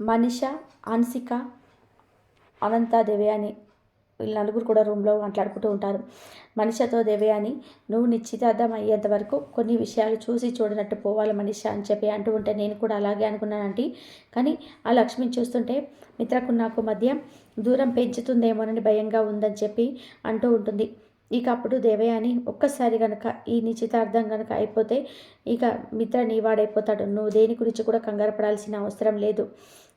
మనిష అన్సిక అనంత దేవయాని. వీళ్ళు నలుగురు కూడా రూమ్లో మాట్లాడుకుంటూ ఉంటారు. మనిషతో దేవయాని నువ్వు నిశ్చితార్థం అయ్యేంత వరకు కొన్ని విషయాలు చూసి చూడనట్టు పోవాలి మనిష అని చెప్పి అంటూ ఉంటే నేను కూడా అలాగే అనుకున్నానంటే కానీ ఆ లక్ష్మిని చూస్తుంటే మిత్రకు నాకు మధ్య దూరం పెంచుతుందేమోనని భయంగా ఉందని చెప్పి అంటూ ఉంటుంది. ఇక అప్పుడు దేవయాని ఒక్కసారి కనుక ఈ నిశ్చితార్థం కనుక అయిపోతే ఇక మిత్ర నీవాడైపోతాడు నువ్వు దేని గురించి కూడా కంగారు పడాల్సిన అవసరం లేదు.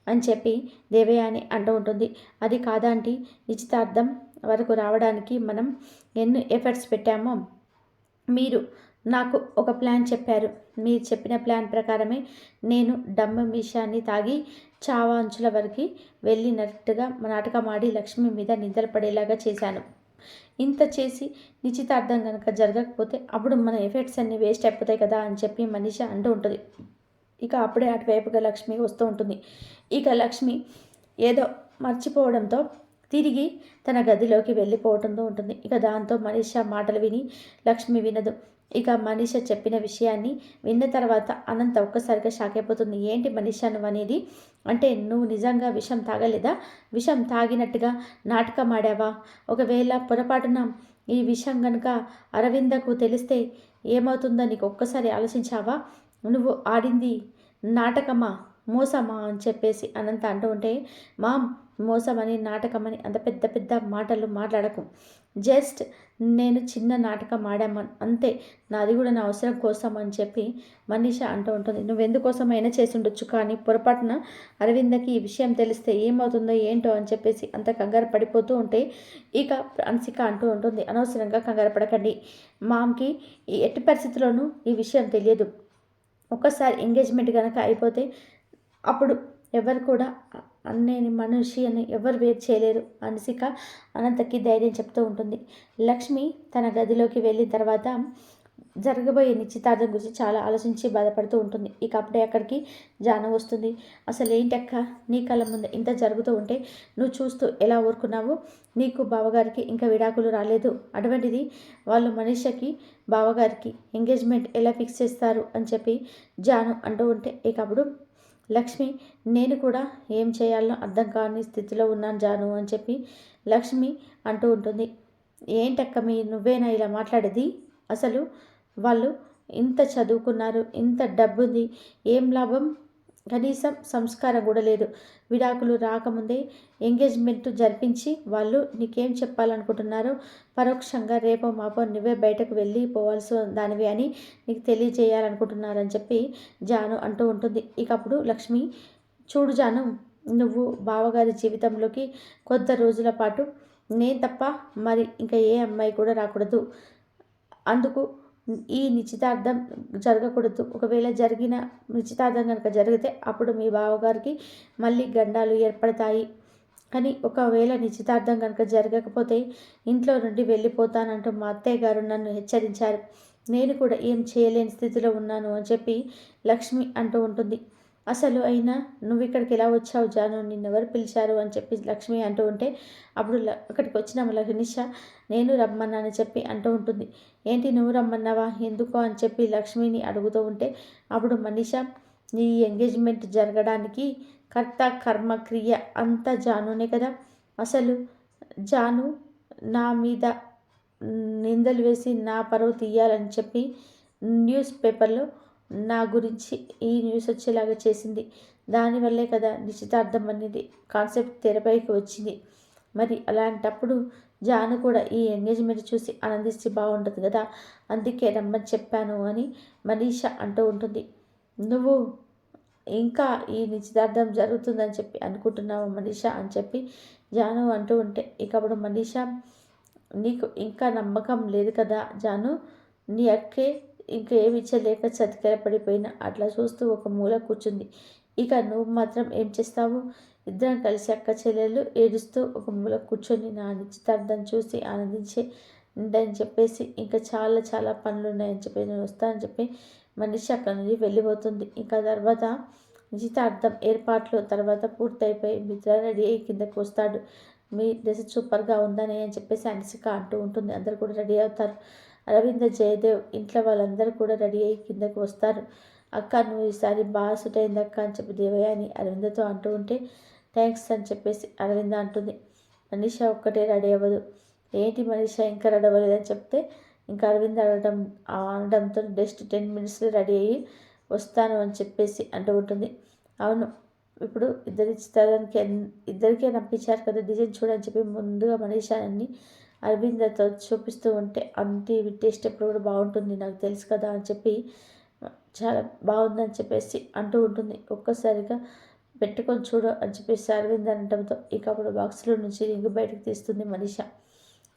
అని చెప్పి దేవయాని అంటూ ఉంటుంది. అది కాదంటే నిశ్చితార్థం వరకు రావడానికి మనం ఎన్ని ఎఫర్ట్స్ పెట్టామో మీరు నాకు ఒక ప్లాన్ చెప్పారు. మీరు చెప్పిన ప్లాన్ ప్రకారమే నేను డమ్మ మిషాన్ని తాగి చావా అంచుల వరకు వెళ్ళినట్టుగా నాటకం ఆడి లక్ష్మి మీద నిద్ర పడేలాగా చేశాను. ఇంత చేసి నిశ్చితార్థం కనుక జరగకపోతే అప్పుడు మన ఎఫెక్ట్స్ అన్నీ వేస్ట్ అయిపోతాయి కదా అని చెప్పి మనిషి అంటూ ఉంటుంది. ఇక అప్పుడే అటువైపుగా లక్ష్మి వస్తూ ఉంటుంది. ఇక లక్ష్మి ఏదో మర్చిపోవడంతో తిరిగి తన గదిలోకి వెళ్ళిపోవడంతో ఉంటుంది. ఇక దాంతో మనీష మాటలు విని లక్ష్మి వినదు. ఇక మనీష చెప్పిన విషయాన్ని విన్న తర్వాత అనంత ఒక్కసారిగా షాక్ అయిపోతుంది. ఏంటి మనీష నువ్వు అనేది? అంటే నువ్వు నిజంగా విషం తాగలేదా? విషం తాగినట్టుగా నాటకం ఆడావా? ఒకవేళ పొరపాటున ఈ విషయం కనుక అరవిందకు తెలిస్తే ఏమవుతుందో నీకు ఒక్కసారి ఆలోచించావా? నువ్వు ఆడింది నాటకమా? మోసమా? అని చెప్పేసి అనంత అంటూ ఉంటే మామ్ మోసమని నాటకమని అంత పెద్ద పెద్ద మాటలు మాట్లాడకు. జస్ట్ నేను చిన్న నాటకం ఆడామని అంతే. నాది కూడా నా అవసరం కోసం అని చెప్పి మనీష అంటూ ఉంటుంది. నువ్వెందుకోసమైనా చేసి ఉండొచ్చు కానీ పొరపాటున అరవిందకి ఈ విషయం తెలిస్తే ఏమవుతుందో ఏంటో అని చెప్పేసి అంత కంగారు పడిపోతూ ఉంటే ఇక అన్సిక అంటూ ఉంటుంది. అనవసరంగా కంగారు పడకండి. మామ్కి ఈ ఎట్టి పరిస్థితుల్లోనూ ఈ విషయం తెలియదు. ఒక్కసారి ఎంగేజ్మెంట్ కనుక అయిపోతే అప్పుడు ఎవరు కూడా అన్నేని మనిషి అని ఎవరు వేరు చేయలేరు అనిసిక అనంతకి ధైర్యం చెప్తూ ఉంటుంది. లక్ష్మి తన గదిలోకి వెళ్ళిన తర్వాత జరగబోయే నిశ్చితార్థం గురించి చాలా ఆలోచించి బాధపడుతూ ఉంటుంది. ఇక అప్పుడే అక్కడికి జాన వస్తుంది. అసలు ఏంటక్క నీ కళ్ళ ముందు ఇంత జరుగుతూ ఉంటే నువ్వు చూస్తూ ఎలా ఊరుకున్నావు? నీకు బావగారికి ఇంకా విడాకులు రాలేదు. అటువంటిది వాళ్ళు మనిషికి బావగారికి ఎంగేజ్మెంట్ ఎలా ఫిక్స్ చేస్తారు? అని చెప్పి జాను అంటూ ఉంటే ఇక అప్పుడు లక్ష్మి నేను కూడా ఏం చేయాలో అర్థం కాని స్థితిలో ఉన్నాను జాను అని చెప్పి లక్ష్మి అంటూ ఉంటుంది. ఏంటక్క మీ నువ్వేనా ఇలా మాట్లాడేది? అసలు వాళ్ళు ఇంత చదువుకున్నారు ఇంత డబ్బుంది ఏం లాభం? కనీసం సంస్కారం కూడా లేదు. విడాకులు రాకముందే ఎంగేజ్మెంట్ జరిపించి వాళ్ళు నీకేం చెప్పాలనుకుంటున్నారో? పరోక్షంగా రేపో మాపో నువ్వే బయటకు వెళ్ళి పోవాల్సి దానివి అని నీకు తెలియజేయాలనుకుంటున్నారని చెప్పి జాను అంటూ ఉంటుంది. ఇక అప్పుడు లక్ష్మి చూడు జాను నువ్వు బావగారి జీవితంలోకి కొద్ది రోజుల పాటు నేను తప్ప మరి ఇంకా ఏ అమ్మాయి కూడా రాకూడదు. అందుకు ఈ నిశ్చితార్థం జరగకూడదు. ఒకవేళ జరిగిన నిశ్చితార్థం కనుక జరిగితే అప్పుడు మీ బావగారికి మళ్ళీ గండాలు ఏర్పడతాయి. కానీ ఒకవేళ నిశ్చితార్థం కనుక జరగకపోతే ఇంట్లో నుండి వెళ్ళిపోతానంటూ మా అత్తయ్య గారు నన్ను హెచ్చరించారు. నేను కూడా ఏం చేయలేని స్థితిలో ఉన్నాను అని చెప్పి లక్ష్మి అంటూ ఉంటుంది. అసలు అయినా నువ్వు ఇక్కడికి ఎలా వచ్చావు జాను? నిన్నెవరు పిలిచారు? అని చెప్పి లక్ష్మి అంటూ ఉంటే అప్పుడు అక్కడికి వచ్చిన లనిష నేను రమ్మన్నా అని చెప్పి అంటూ ఉంటుంది. ఏంటి నువ్వు రమ్మన్నావా? ఎందుకో? అని చెప్పి లక్ష్మిని అడుగుతూ ఉంటే అప్పుడు మనీష నీ ఎంగేజ్మెంట్ జరగడానికి కర్త కర్మ క్రియ అంతా జానునే కదా. అసలు జాను నా మీద నిందలు వేసి నా పరువు తీయాలని చెప్పి న్యూస్ పేపర్లో నా గురించి ఈ న్యూస్ వచ్చేలాగా చేసింది. దానివల్లే కదా నిశ్చితార్థం అనేది కాన్సెప్ట్ తెరపైకి వచ్చింది. మరి అలాంటప్పుడు జాను కూడా ఈ ఎంగేజ్మెంట్ చూసి ఆనందిస్తే బాగుంటుంది కదా అందుకే రమ్మని చెప్పాను అని మనీష అంటూ ఉంటుంది. నువ్వు ఇంకా ఈ నిశ్చితార్థం జరుగుతుందని చెప్పి అనుకుంటున్నావు మనీష అని చెప్పి జాను అంటూ ఉంటే ఇక అప్పుడు మనీష నీకు ఇంకా నమ్మకం లేదు కదా జాను నీ అక్కే ఇంకా ఏమి ఇచ్చలేక చతికిల పడిపోయిన అట్లా చూస్తూ ఒక మూల కూర్చుంది. ఇక నువ్వు మాత్రం ఏం చేస్తావు? ఇద్దరం కలిసి అక్క చెల్లెళ్ళు ఏడుస్తూ ఒక మూల కూర్చొని నా నిశ్చితార్థం చూసి ఆనందించే అని చెప్పేసి ఇంకా చాలా చాలా పనులు ఉన్నాయని చెప్పి నేను వస్తానని చెప్పి మనిషి అక్కడ నుండి వెళ్ళిపోతుంది. ఇంకా తర్వాత నిశ్చితార్థం ఏర్పాట్లు తర్వాత పూర్తయిపోయి మిత్ర రెడీ అయ్యి కిందకు వస్తాడు. మీ డ్రెస్ సూపర్గా ఉందని అని చెప్పేసి అనిసిక అంటూ ఉంటుంది. అందరు కూడా రెడీ అవుతారు. అరవింద జయదేవ్ ఇంట్లో వాళ్ళందరూ కూడా రెడీ అయ్యి కిందకు వస్తారు. అక్క నువ్వు ఈసారి బాగా సుట్ అయింది అక్క అని చెప్పి దేవయ్య అని అరవిందతో అంటూ ఉంటే థ్యాంక్స్ అని చెప్పేసి అరవింద అంటుంది. మనీష ఒక్కటే రెడీ అవ్వదు. ఏంటి మనీష ఇంకా రెడీ అవ్వలేదని చెప్తే ఇంకా అరవింద్ అడగడం అనడంతో జస్ట్ టెన్ మినిట్స్లో రెడీ అయ్యి వస్తాను అని చెప్పేసి అంటూ ఉంటుంది. అవును ఇప్పుడు ఇద్దరి చిత్రానికి ఇద్దరికే నప్పించారు కదా డిజైన్ చూడని చెప్పి ముందుగా మనీషాన్ని అరవిందతో చూపిస్తూ ఉంటే అంటి టేస్ట్ ఎప్పుడు కూడా బాగుంటుంది నాకు తెలుసు కదా అని చెప్పి చాలా బాగుందని చెప్పేసి అంటూ ఉంటుంది. ఒక్కసారిగా పెట్టుకొని చూడు అని చెప్పేసి అరవింద్ అనడంతో ఇక అప్పుడు బాక్స్లో నుంచి రింగు బయటకు తీస్తుంది మనిష.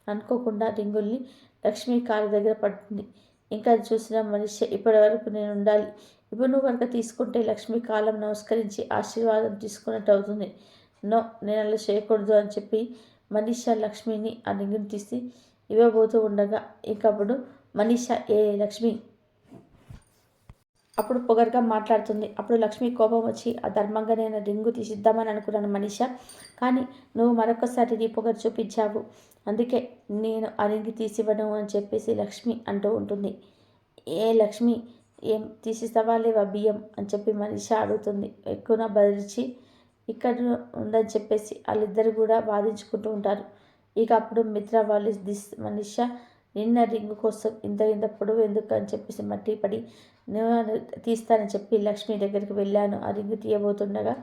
అనుకోకుండా రింగుల్ని లక్ష్మి కాలు దగ్గర పడుతుంది. ఇంకా చూసిన మనిషి ఇప్పటి వరకు నేను ఉండాలి. ఇప్పుడు నువ్వు కనుక తీసుకుంటే లక్ష్మి కాలం నమస్కరించి ఆశీర్వాదం తీసుకున్నట్టు అవుతుంది. నో నేను అలా చేయకూడదు అని చెప్పి మనీషా లక్ష్మిని ఆ రింగుని తీసి ఇవ్వబోతూ ఉండగా ఇంకప్పుడు మనీషా ఏ లక్ష్మి? అప్పుడు పొగరుగా మాట్లాడుతుంది. అప్పుడు లక్ష్మి కోపం వచ్చి ఆ ధర్మంగా నేను రింగు తీసిద్దామని అనుకున్నాను మనిష. కానీ నువ్వు మరొకసారి నీ పొగరు చూపించావు. అందుకే నేను ఆ రింగు తీసివ్వను అని చెప్పేసి లక్ష్మి అంటూ ఉంటుంది. ఏ లక్ష్మి? ఏం తీసిస్తావా లేవా బియ్యం? అని చెప్పి మనిష అడుగుతుంది. ఎక్కువ బదిలిచి ఇక్కడ ఉందని చెప్పేసి వాళ్ళిద్దరు కూడా వాదించుకుంటూ ఉంటారు. ఇక అప్పుడు మిత్ర వాళ్ళు దిస్ మనిష నిన్న రింగ్ కోసం ఇంత ఇంత పొడవు ఎందుకు అని చెప్పేసి మట్టి పడి నేను తీస్తానని చెప్పి లక్ష్మి దగ్గరికి వెళ్ళాను. ఆ రింగు తీయబోతుండగా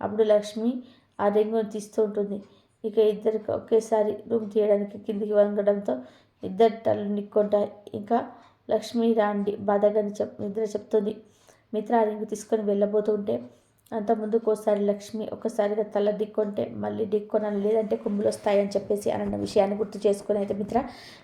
అప్పుడు లక్ష్మి ఆ రింగును తీస్తూ ఉంటుంది. ఇక ఇద్దరికి ఒకేసారి రూమ్ తీయడానికి కిందికి వంగడంతో ఇద్దరు తల్లు నిక్కుంటాయి. ఇంకా లక్ష్మి రాండి బాధగాని చెప్ నిద్ర చెప్తుంది. మిత్ర ఆ రింగు తీసుకొని వెళ్ళబోతుంటే అంతకుముందుకు ఒకసారి లక్ష్మి ఒకసారిగా తల దిక్కొంటే మళ్ళీ దిక్కొనాలి లేదంటే కొమ్ములు వస్తాయని చెప్పేసి అన్న విషయాన్ని గుర్తు చేసుకుని అయితే మిత్ర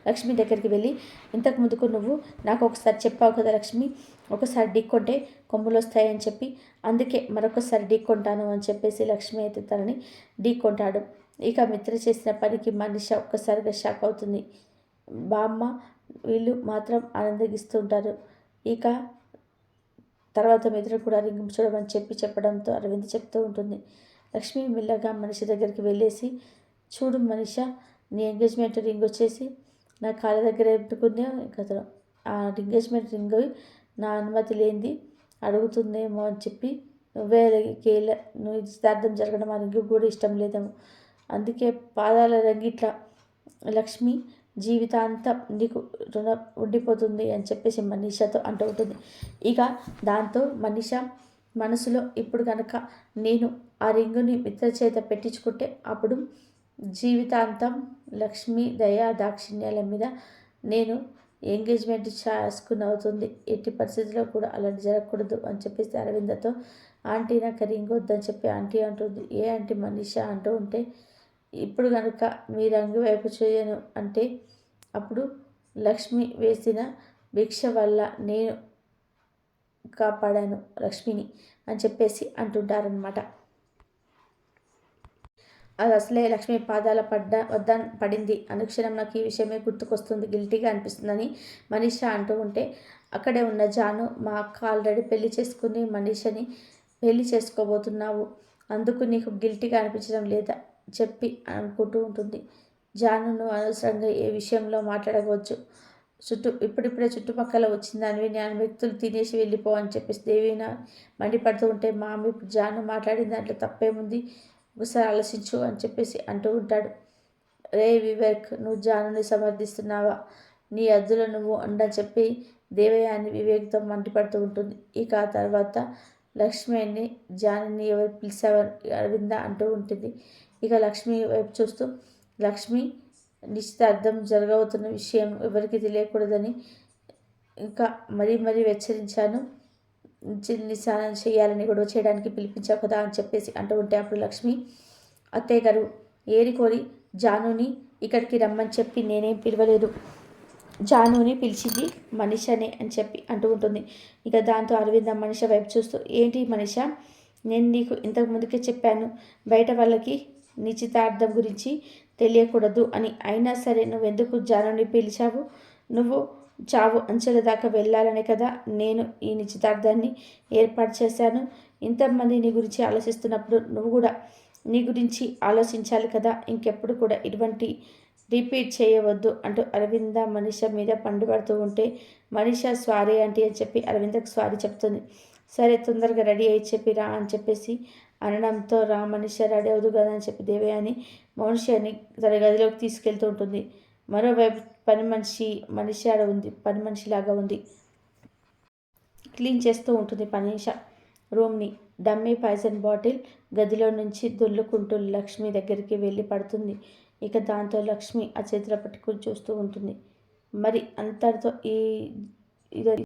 లక్ష్మి దగ్గరికి వెళ్ళి ఇంతకు ముందుకు నువ్వు నాకు ఒకసారి చెప్పావు కదా లక్ష్మి ఒకసారి ఢీక్కొంటే కొమ్ములు వస్తాయని చెప్పి అందుకే మరొకసారి ఢీక్కొంటాను అని చెప్పేసి లక్ష్మి అయితే తనని ఢీక్కొంటాడు ఇక మిత్ర చేసిన పనికి మనిషి ఒక్కసారిగా షాక్ అవుతుంది. బామ్మ వీళ్ళు మాత్రం ఆనందగిస్తుంటారు ఇక తర్వాత మెదడు కూడా రింగించడం చూడమని చెప్పి చెప్పడంతో అరవింద్ చెప్తూ ఉంటుంది. లక్ష్మి మెల్లగా మనిషి దగ్గరికి వెళ్ళేసి చూడు మనిష నీ ఎంగేజ్మెంట్ రింగ్ వచ్చేసి నా కాళ్ళ దగ్గర పెట్టుకుందే కథలో ఆ ఎంగేజ్మెంట్ రింగ్ నా అనుమతి లేనిది అడుగుతుందేమో అని చెప్పి నువ్వే కేల నువ్వు నిశ్చితార్థం జరగడం ఆ రింగ్ కూడా ఇష్టం లేదేమో. అందుకే పాదాల రంగిట్ల లక్ష్మి జీవితాంతం నీకు రుణ ఉండిపోతుంది అని చెప్పేసి మనీషాతో అంటూ ఉంటుంది. ఇక దాంతో మనీష మనసులో ఇప్పుడు కనుక నేను ఆ రింగుని మిత్ర చేత పెట్టించుకుంటే అప్పుడు జీవితాంతం లక్ష్మి దయా దాక్షిణ్యాల మీద నేను ఎంగేజ్మెంట్ చేసుకుని అవుతుంది. ఎట్టి పరిస్థితుల్లో కూడా అలాంటి జరగకూడదు అని చెప్పేసి అరవిందతో ఆంటీ నాకు రింగ్ వద్దని చెప్పి ఆంటీ అంటుంది. ఏ ఆంటీ మనీషా అంటూ ఉంటే ఇప్పుడు కనుక మీ రంగు వైపు చేయను అంటే అప్పుడు లక్ష్మి వేసిన భిక్ష వల్ల నేను కాపాడాను లక్ష్మిని అని చెప్పేసి అంటుంటారనమాట అది అసలే లక్ష్మి పాదాల పడ్డ వద్ద పడింది. అనుక్షణం నాకు ఈ విషయమే గుర్తుకొస్తుంది. గిల్టీగా అనిపిస్తుందని మనీష అంటూ ఉంటే అక్కడే ఉన్న జాను మా అక్క ఆల్రెడీ పెళ్ళి చేసుకుని మనీషని పెళ్ళి చేసుకోబోతున్నావు. అందుకు నీకు గిల్టీగా అనిపించడం లేదా? చెప్పి అనుకుంటూ ఉంటుంది. జానును అనవసరంగా ఏ విషయంలో మాట్లాడవచ్చు? చుట్టూ ఇప్పుడిప్పుడే చుట్టుపక్కల వచ్చిందని నేను వ్యక్తులు తినేసి వెళ్ళిపో అని చెప్పేసి దేవిన మండిపడుతూ ఉంటే మామ ఇప్పుడు జాను మాట్లాడిన దాంట్లో తప్పేముంది? ఒకసారి ఆలోచించు అని చెప్పేసి అంటూ ఉంటాడు. రే వివేక్ నువ్వు జానుని సమర్థిస్తున్నావా? నీ అద్దులో నువ్వు అండని చెప్పి దేవయాని వివేక్తో మండిపడుతూ ఉంటుంది. ఇక ఆ తర్వాత లక్ష్మిని జానుని ఎవరు పిలిచావని అరవిందా అంటూ ఉంటుంది. ఇక లక్ష్మి వైపు చూస్తూ లక్ష్మి నిశ్చితార్థం జరగబోతున్న విషయం ఎవరికి తెలియకూడదని ఇంకా మరీ మరీ హెచ్చరించాను స్నానం చేయాలని గొడవ చేయడానికి పిలిపించావు కదా అని చెప్పేసి అంటూ ఉంటే అప్పుడు లక్ష్మి అత్తయ్య గారు ఏరి కోరి జానుని ఇక్కడికి రమ్మని చెప్పి నేనేం పిలవలేదు. జానుని పిలిచింది మనిషనే అని చెప్పి అంటూ ఉంటుంది. ఇక దాంతో అరవింద మనిష వైపు చూస్తూ ఏంటి మనిష? నేను నీకు ఇంతకు ముందుకే చెప్పాను బయట వాళ్ళకి నిశ్చితార్థం గురించి తెలియకూడదు అని. అయినా సరే నువ్వెందుకు జానుని పిలిచావు? నువ్వు చావు అంచెల దాకా వెళ్ళాలనే కదా నేను ఈ నిశ్చితార్థాన్ని ఏర్పాటు చేశాను. ఇంతమంది నీ గురించి ఆలోచిస్తున్నప్పుడు నువ్వు కూడా నీ గురించి ఆలోచించాలి కదా. ఇంకెప్పుడు కూడా ఇటువంటి రిపీట్ చేయవద్దు అంటూ అరవింద మనిష మీద పండుపడుతూ ఉంటే మనిష స్వారీ అంటే అని చెప్పి అరవిందకు స్వారీ చెప్తుంది. సరే తొందరగా రెడీ అయ్యి చెప్పిరా అని చెప్పేసి అనడంతో రా మనిషి రెడీ అవుదు కదా అని చెప్పి దేవయాని మనుష్యని తన గదిలోకి తీసుకెళ్తూ ఉంటుంది. మరోవైపు పని మనిషి మనిషి ఆడ ఉంది పని మనిషిలాగా ఉంది. క్లీన్ చేస్తూ ఉంటుంది పనీష. రూమ్ని డమ్మీ పాయిజన్ బాటిల్ గదిలో నుంచి దొల్లుకుంటూ లక్ష్మి దగ్గరికి వెళ్ళి పడుతుంది. ఇక దాంతో లక్ష్మి ఆ చేతిలో పట్టుకుని చూస్తూ ఉంటుంది. మరి అంతటితో ఈ ఇది